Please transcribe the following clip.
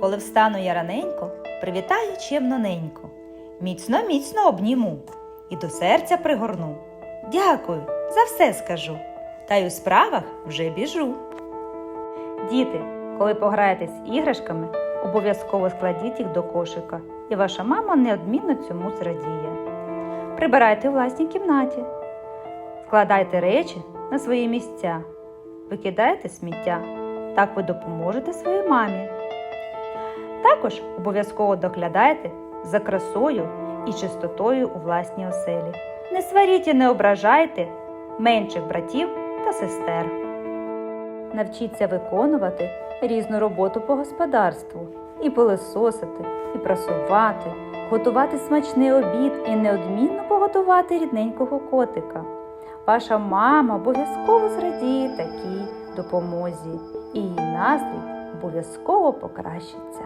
Коли встану я раненько, привітаю чемно ненько. Міцно, міцно обніму і до серця пригорну. Дякую, за все скажу. Та й у справах вже біжу. Діти, коли пограєтесь з іграшками, обов'язково складіть їх до кошика, і ваша мама неодмінно цьому зрадіє. Прибирайте у власній кімнаті, складайте речі на свої місця, викидайте сміття. Так ви допоможете своїй мамі. Також обов'язково доглядайте за красою і чистотою у власній оселі. Не сваріть і не ображайте менших братів та сестер. Навчіться виконувати різну роботу по господарству і пилососити, і прасувати, готувати смачний обід і неодмінно погодувати рідненького котика. Ваша мама обов'язково зрадіє такій допомозі, і її настрій обов'язково покращиться.